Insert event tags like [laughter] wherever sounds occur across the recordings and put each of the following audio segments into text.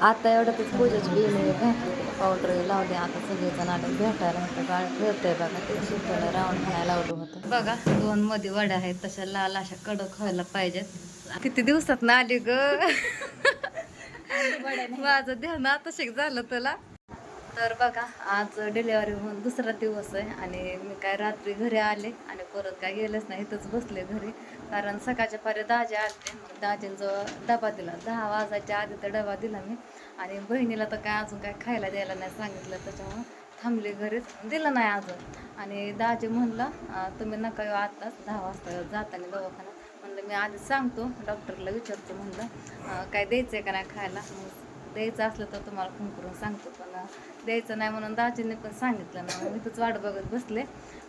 आता एवढ्यातच पूजाची बिणी घातली पावडर लावली आता सगळेजण आले भेटायला होतं. गाळ फिरतंय बघा ते शिकायला राऊंड खायला लावलं होतं. बघा दोन मध्ये वड्या आहेत तशा लाल अशा कडक व्हायला पाहिजेत. किती दिवसात ना आली ग? [laughs] माझं ध्यान आता शिक झालं तुला. तर बघा आज डिलेवरी होऊन दुसरा दिवस आहे आणि मी काय रात्री घरी आले आणि परत काय गेलंच नाही इथंच बसले घरी. कारण सकाळच्या पारी दाजे आले मग दाजींजवळ डबा दिला. दहा वाजायच्या आधी तर डबा दिला मी. आणि बहिणीला तर काय अजून काय खायला द्यायला नाही सांगितलं त्याच्यामुळं थांबले घरीच. दिलं नाही अजून. आणि दाजे म्हणलं तुम्ही नका येऊ आत्ताच दहा वाजता जाताना दवाखाना म्हणलं मी आधीच सांगतो डॉक्टरला विचारतो. म्हणलं काय द्यायचं आहे का नाही खायला? मग द्यायचं असलं तर तुम्हाला फोन करून सांगतो. पण द्यायचं नाही म्हणून दाजीने पण सांगितलं ना. मी तूच वाट बघत बसले.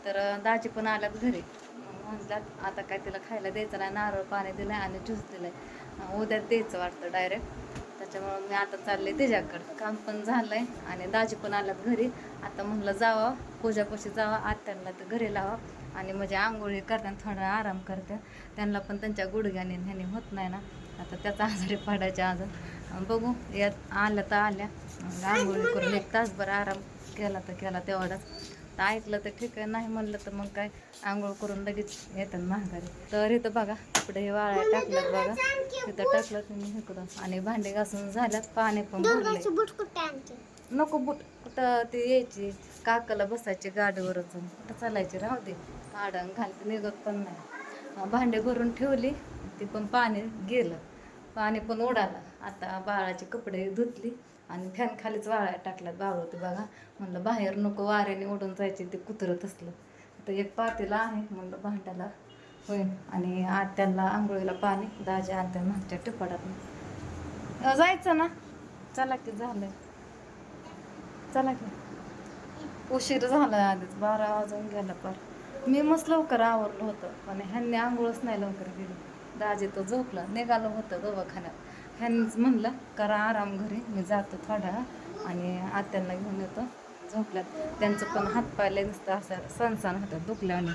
तर दाजी पण आल्यात घरी. मग म्हणतात आता काय तिला खायला द्यायचं नाही. नारळ पाणी दिलं आणि ज्यूस दिलं आहे उद्या द्यायचं वाटतं डायरेक्ट त्याच्यामुळं मी आता चालले त्याच्याकडं काम पण झालं आहे आणि दाजी पण आल्यात घरी. आता म्हणलं जावं. पूजापाशी जावं. आत्यांना तर घरी लावा. आणि म्हणजे आंघोळी करताना थोडा आराम करते. त्यांना पण त्यांच्या गुडघ्याने ह्याने होत नाही ना. आता त्याचा आजारी पडायच्या आजार. बघू यात आल्या तर आल्या. आंघोळी करून एक तासभर आराम केला तर केला तेवढाच. तर ऐकलं तर ठीक आहे नाही म्हणलं तर मग काय आंघोळ करून लगेच येतात महागारी. तर इथं बघा कपडे हे वाळ्या टाकल्यात बघा. इथं टाकलं तुम्ही इकडं. आणि भांडे घासून झाल्यात पाणी पण भरले नको बुट कुठं ती यायची काकाला बसायची गाडीवरच. जाऊन कुठं चालायची राहू दे. काढून घालते निघत पण नाही. भांडे भरून ठेवली ती पण पाणी गेलं. पाणी पण उडालं आता बाळाचे कपडे धुतली आणि फॅन खालीच वाळ्या टाकल्यात. बाळ होते बघा. म्हणलं बाहेर नको वाऱ्याने उडून जायचे ते कुत्रत असलं. तर एक पातेला आहे. म्हणलं भांड्याला होईल आणि आत्याला आंघोळीला पाणी दाजी आत्या मागच्या टिपाडात जायचं ना? चला की झालं चला की. उशीर झाला आधीच. बारा वाजून गेला पर. मी मस्त लवकर आवरलं होतं. पण ह्यांनी आंघोळच नाही लवकर गेली दाजी तो झोपला निघालं होतं दवाखान्यात. ह्यांनीच म्हणलं करा आराम घरी मी जातो थोडा आणि आत्यांना घेऊन येतो. झोपल्यात. त्यांचं पण हातपायला नुसतं असं सणसण होतं दुखल्याने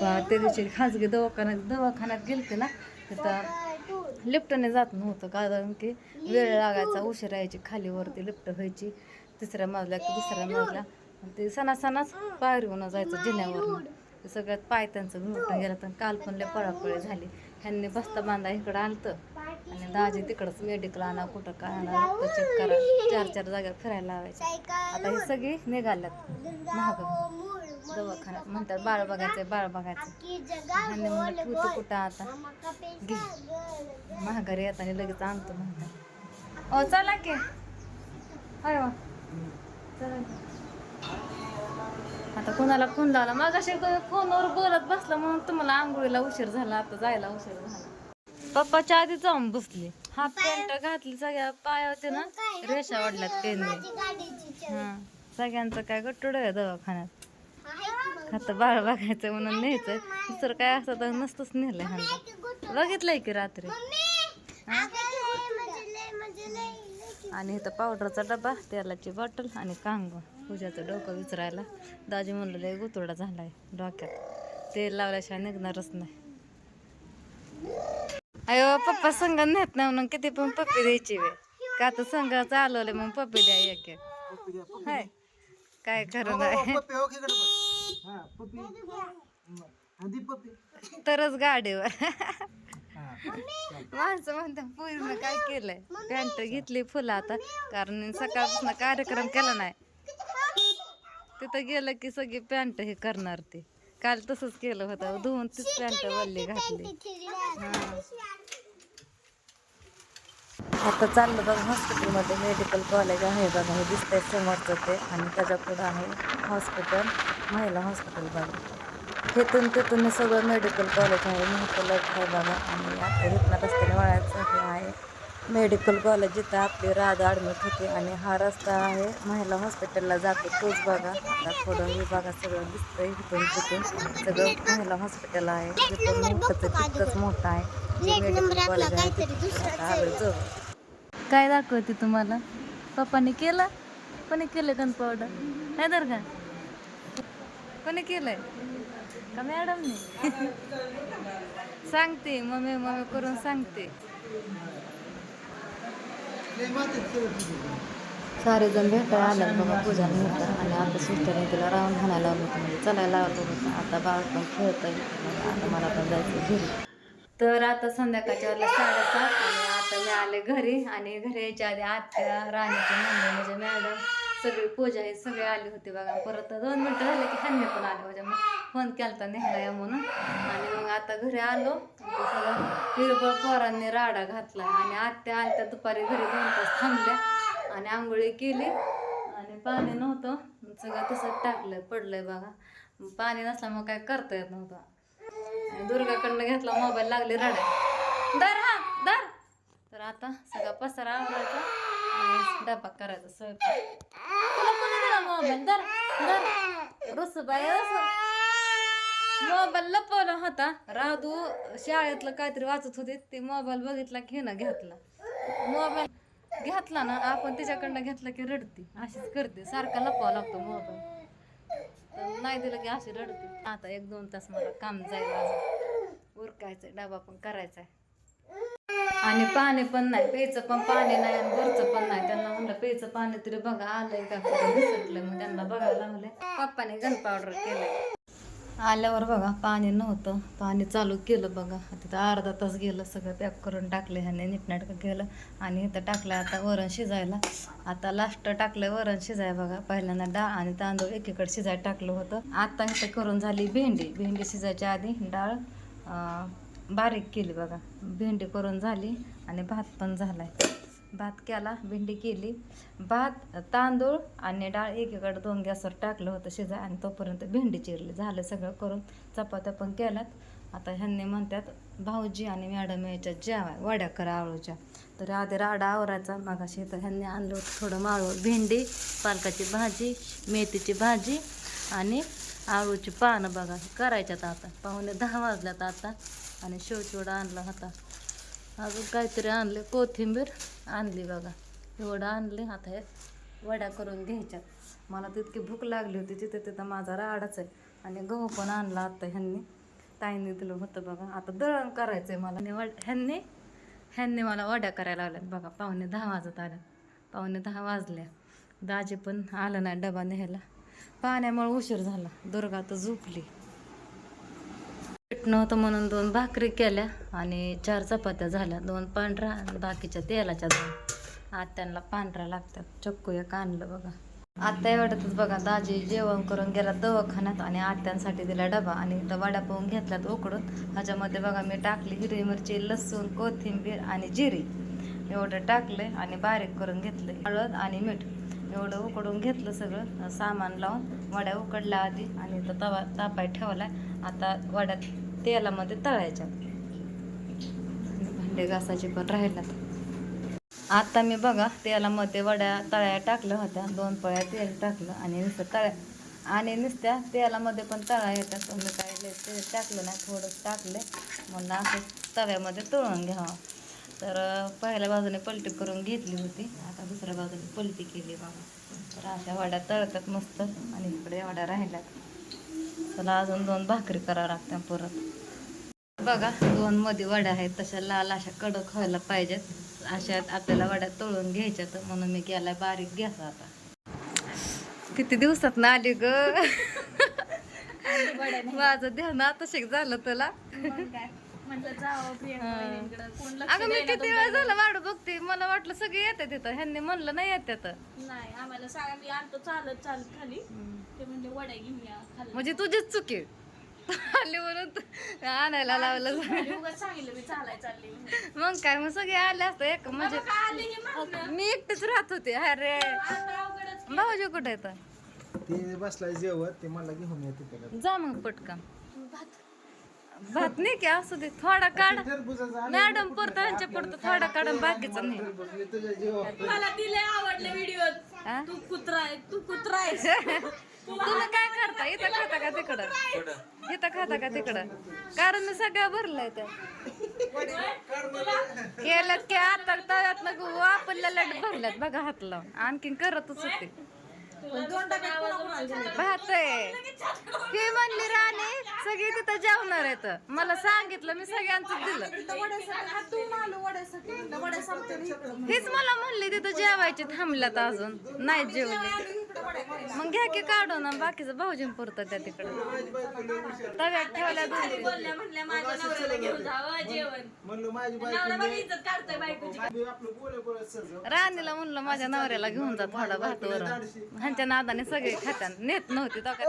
पण त्या दिवशी खाजगी दवाखान्यात दवाखान्यात गेलते ना तिथं लिफ्टने जात नव्हतं कारण की वेळ लागायचा उशीर यायची खाली वरती लिफ्ट व्हायची तिसऱ्या मजल्या की दुसऱ्या मजल्या. ते सणासणाच पायरीवरून जायचं जिन्यावरनं. सगळ्यात पाय त्यांचं घुमटून गेलं तर काल पण लय पळापळी झाली. ह्यांनी बस्ता बांधा इकडं आलतं. आणि दाजी तिकडंच मेडिकल आणा कुठं काय आणा रक्त चेक करा. चार चार जागेवर फिरायला लावायचे. आता ही सगळी निघाल्यात. महाग दवाखान्यात म्हणतात बाळ बघायचं बाळ बघायचं ह्यांनी म्हणलं ठेवतो कुठं आता? घे. महागारी येताना लगेच आणतो म्हणतात. ओ चला की. होय हो. चला आता कोणाला फोन लावला? मग असे फोनवर बोलत बसला म्हणून तुम्हाला आंघोळीला उशीर झाला आता जायला उशीर झाला. पप्पाच्या आधी जाऊन बसली. हाफ पॅन्ट घातली सगळ्या पायावरती ना रेषा वाढल्यात पेनने हा सगळ्यांचं काय गट्टुड आहे दवाखान्यात. आता बाळ बघायचं म्हणून न्यायचं दुसरं काय असं तर नसतंच नेलंय हा बघितलंय की रात्री. आणि इथं पावडरचा डबा तेलाची बॉटल आणि कांगो पूजाचं डोकं विचारायला. दाजी म्हणलं लय गुतुडा झालाय डोक्यात. तेल लावल्याशिवाय निघणारच नाही. अयो पप्पा संघ नेत नाही म्हणून किती पण पप्पी द्यायची वे का तर संघ चालवले मग पप्पी द्या एक एक. हाय काय खरं नाही. तरच गाडीवर. माणसं म्हणतात पूर्ण काय केलंय? पॅन्ट घेतली फुलं आता. कारण सकाळपासून कार्यक्रम केला नाही. तिथं गेलं की सगळी पॅन्ट हे करणार ते. काल तसंच केलं होतं. धुवून तीच पॅन्ट वल्ली घातली. आता चाललं बघा हॉस्पिटलमध्ये मेडिकल कॉलेज आहे बघा. हे दिसतंय समोरचं ते. आणि त्याच्या पुढं आहे हॉस्पिटल महिला हॉस्पिटल बघा. तिथून तिथून सगळं मेडिकल कॉलेज आहे. महत्त्व आहे बघा. आणि आता इथनं रस्त्याने वळायचं हे आहे. मेडिकल कॉलेज जिथं आपली राधा ॲडमिट होते आणि हा रस्ता आहे महिला हॉस्पिटलला जातो. तोच बघा. आता थोडं हे बघा सगळं दिसतंय इथून तिथून. सगळं महिला हॉस्पिटल आहे. जिथं मोठंच तितकंच मोठं आहे. जे मेडिकल कॉलेज आहे. तिथं. काय दाखवते तुम्हाला? पप्पाने केलं? कोणी केलं गन पावडर नाही तर का? कोणी केलंय? का मॅडमने [laughs] सांगते मम्मी मम्मी करून सांगते. सारेजण भेटायला आल्यात बघा पूजा नंतर आणि आता सुट्ट्याने तिला राऊंड घालायला लावलं होतं म्हणजे चलायला लावलं होतं आता बाळ पण खेळतंय. आता मला पण जायचं घरी. तर आता संध्याकाळच्या वेळेला साडेसात आणि आता मी आले घरी. आणि घरी यायच्या आधी आत्या राणीची मम्मी म्हणजे मॅडम सगळी पूजा हे सगळे आले होते बघा. परत दोन मिनटं झाले की ह्यांनी पण आले म्हणजे मग फोन केला नेहला या म्हणून. आणि मग आता घरी आलो. ते सगळं हिरबळ पोरांनी राडा घातला. आणि आत्या आलत्या दुपारी घरी दोन तास थांबल्या. आणि आंघोळी केली. आणि पाणी नव्हतं. सगळं तसंच टाकलं पडलंय बघा. मग पाणी नसल्यामुळे काय करता येत नव्हतं. आणि दुर्गाकडनं घेतला मोबाईल लागले राडा. दर हा दर तर आता सगळा पसारा आवडायचा डबा करायचा स्वयंपाक. तुला कोणी दिला मोबाईल? दर दर रुस मोबाईल लपवला होता. राधू शाळेतलं काहीतरी वाचत होते. ते मोबाईल बघितला की ना घेतला. मोबाईल घेतला ना आपण तिच्याकडनं घेतला की रडते. अशीच करते. सारखा लपवा लागतो मोबाईल. नाही दिलं की अशी रडते. आता एक दोन तास मला काम जाईल उरकायचं डबा पण करायचा आहे आणि पाणी पण नाही. प्यायचं पण पाणी नाही आणि वरचं पण पाणी तरी बघा आलंय का कुठं मग त्यांना बघायला लावले पप्पाने गन पावडर केलं आल्यावर बघा पाणी नव्हतं. पाणी चालू केलं बघा. तिथं अर्धा तास गेलं सगळं पॅक करून टाकले ह्याने नीटनाटकं केलं. आणि इथं टाकलं आता वरण शिजायला. आता लास्ट टाकलं वरण शिजाय बघा. पहिल्यांदा डाळ आणि तांदूळ एकीकडे शिजायला टाकलं होतं. आता इथं करून झाली भेंडी. भेंडी शिजायच्या आधी डाळ बारीक केली बघा. भेंडी करून झाली आणि भात पण झालाय. भात केला भेंडी केली. भात तांदूळ आणि डाळ एकीकडे दोन गॅसवर टाकलं होतं शिजा आणि तोपर्यंत भेंडी चिरली. झालं सगळं करून चपात्या पण केल्यात. आता ह्यांनी म्हणतात भाऊजी आणि मॅडम याच्या जेवाय वड्या करा आळूच्या तर आधी राडा आवरायचा. मागाशी तर ह्यांनी आणलं होतं थोडं माळू भेंडी पालकाची भाजी मेथीची भाजी आणि आळूची पानं बघा करायच्यात आता. पाहुणे दहा वाजल्यात आता आणि शिवचिवडा आणला होता. अजून काहीतरी आणले कोथिंबीर आणली बघा. एवढं आणले आता हे वड्या करून घ्यायच्यात. मला तितकी भूक लागली होती. तिथे तिथं माझा राडाच आहे. आणि गहू पण आणला आता ह्यांनी. ताईने दिलं होतं बघा. आता दळण करायचं आहे मला. आणि वड ह्यांनी ह्यांनी मला वड्या करायला लावल्यात बघा. पाहुणे दहा वाजत आल्या पाहुणे दहा वाजल्या. दाजी पण आलं नाही डबा न्यायला. पाण्यामुळे उशीर झाला. दुर्गा तर झोपली. नव्हतं म्हणून दोन भाकरी केल्या आणि चार चपात्या झाल्या. दोन पांढऱ्या आणि बाकीच्या तेलाच्या दोन. आत्यांना पांढऱ्या लागतात चक्कू एक आणलं बघा. आत्या एवढ्यातच बघा दाजी जेवण करून गेला दवाखान्यात आणि आत्यांसाठी दिला डबा आणि इथं वडा पाहून घेतल्यात उकडून. ह्याच्यामध्ये बघा मी टाकली हिरवी मिरची लसूण कोथिंबीर आणि जिरी. एवढं टाकले आणि बारीक करून घेतले हळद आणि मीठ. एवढं उकडून घेतलं सगळं. सामान लावून वड्या उकडल्या आधी आणि इथं तवा तापाय ठेवला आता वड्यात तेलामध्ये तळायच्या. भांडे घासाचे पण राहिल्यात. आता मी बघा तेलामध्ये वड्या तळ्या टाकल्या होत्या. दोन पळ्या तेल टाकलं आणि नुसतं तळ्या. आणि नुसत्या तेलामध्ये पण तळा येतात. पण मी काय तेल टाकलं नाही थोडंच टाकलं म्हणून असं तव्यामध्ये तळून घ्यावं. तर पहिल्या बाजूने पलटी करून घेतली होती. आता दुसऱ्या बाजूने पलटी केली बाबा. तर अशा वड्या तळतात मस्त. आणि इकडे वड्या राहिल्यात. चला अजून दोन भाकरी करावं लागत्या परत. बघा दोन मध्ये वड्या आहेत तशा लाल अशा कडक व्हायला पाहिजेत. अशा आपल्याला वड्या तळून घ्यायच्या तर म्हणून मी केलाय बारीक गॅस आता. किती दिवसात ना आली ग? माझं ध्यान आता शिक झालं तुला अगं मी किती वेळ झालं वाढ बघते. मला वाटलं सगळे येते तिथं ह्यांनी म्हणलं नाही येतात नाही आम्हाला सांगा मी आणतो चालत चालत खाली. ते म्हणजे वड्या घेऊया खाली. म्हणजे तुझीच चुकी. आली म्हणून आणायला लावलं उगाच सांगितलं मी चालाय चालली म्हणून. मग काय मग सगळे आले असते एक म्हणजे आले हे? मी एकटीच राहत होते अरे आता अवघडच की. भाऊजी कुठे येतं ते बसलाय जेवत ते मला घेऊन येते त्याला जा मग पटकन भात. भात नाही की असू दे थोडा काढ टरबुजाचं मॅडम परत यांच्या पडतं थोडा काढ बाकीचं नाही टरबूज मी तुझ्या जेवण मला दिले आवडले व्हिडिओ हा? तू कुत्रा आहे तू कुत्रा आहेस तुम्ही काय करता? इथं खाता का तिकडं? इथं खाता का तिकडं? कारण सगळं भरलंय त्या केल्यात की आता तव्यात वापरलेल्या भरल्यात बघा हात लावून आणखीन करतच होते. भात आहे ही म्हणली राणी सगळी तिथं जेवणार आहेत. मला सांगितलं मी सगळ्यांचं दिलं. हेच मला म्हणली तिथं जेवायची थांबल्यात अजून. नाही जेवले. मग घ्या की काढू ना बाकीचं भाऊजीन पुरतं त्या तिकडं. तव्यात ठेवल्या बोलल्या म्हणल्या माझ्या नवऱ्याला घेऊन जावं जेवण म्हणलं माझी नवरा इज्जत काढतोय बायकोची राणीला म्हणलं माझ्या नवऱ्याला घेऊन जा थोडा भातवर ह्यांच्या नादाने सगळे खात्यान नेत नव्हती तो का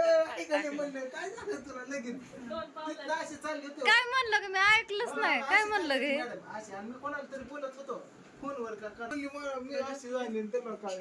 म्हणलं काय झालं तुला लगेच अशी चालली होती. काय म्हणलं ग? मी ऐकलंच नाही. काय म्हणलं ग अशी आणि मी कोणाला तरी बोलत होतो. फोनवर का का- म्हणली मला- मी अशी झाली आणि त्याला काय